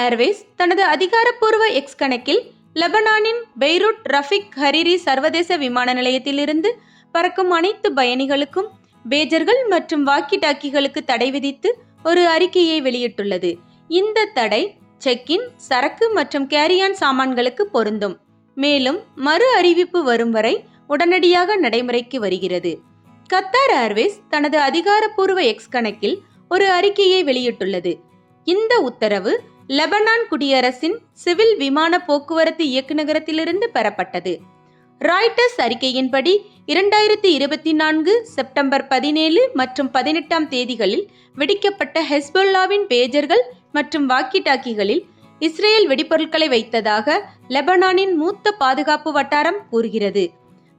Airways தனது அதிகாரப்பூர்வ X கணக்கில் லெபனானின் பெய்ரூட் ரஃபிக் ஹரிரி சர்வதேச விமான நிலையத்திலிருந்து பறக்கும் அனைத்து பயணிகளுக்கும் பேஜர்கள் மற்றும் வாக்கி டாக்கிகளுக்கு தடை விதித்து ஒரு அறிக்கையை வெளியிட்டுள்ளது. இந்த தடை செக்கின் சரக்கு மற்றும் கேரியான் சாமான்களுக்கு பொருந்தும். மேலும் மறு அறிவிப்பு வரும் வரை உடனடியாக நடைமுறைக்கு வருகிறது. கத்தார் ஏர்வேஸ் தனது அதிகாரப்பூர்வ எக்ஸ் கணக்கில் ஒரு அறிக்கையை வெளியிட்டுள்ளது. இந்த உத்தரவு லெபனான் குடியரசின் சிவில் விமான போக்குவரத்து இயக்குநரகத்திலிருந்து பெறப்பட்டது. ராய்டர்ஸ் அறிக்கையின்படி இரண்டாயிரத்தி இருபத்தி நான்கு செப்டம்பர் பதினேழு மற்றும் பதினெட்டாம் தேதிகளில் வெடிக்கப்பட்ட ஹெஸ்பொல்லாவின் பேஜர்கள் மற்றும் வாக்கி டாக்கிகளில் இஸ்ரேல் வெடிபொருட்களை வைத்ததாக லெபனானின் மூத்த பாதுகாப்பு வட்டாரம் கூறுகிறது.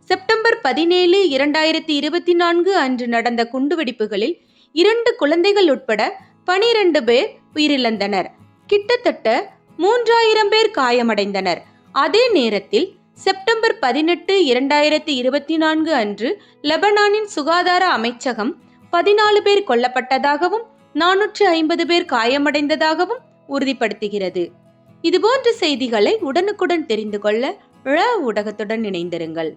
செப்டம்பர் பதினேழு இரண்டாயிரத்தி இருபத்தி நான்கு அன்று நடந்த குண்டுவெடிப்புகளில் இரண்டு குழந்தைகள் உட்பட பனிரெண்டு பேர் உயிரிழந்தனர். கிட்டத்தட்ட மூன்றாயிரம் பேர் காயமடைந்தனர். அதே நேரத்தில் செப்டம்பர் பதினெட்டு இரண்டாயிரத்தி இருபத்தி நான்கு அன்று லெபனானின் சுகாதார அமைச்சகம் பதினாலு பேர் கொல்லப்பட்டதாகவும் நானூற்று ஐம்பது பேர் காயமடைந்ததாகவும் உறுதிப்படுத்துகிறது. இதுபோன்ற செய்திகளை உடனுக்குடன் தெரிந்து கொள்ள ழ ஊடகத்துடன் இணைந்திருங்கள்.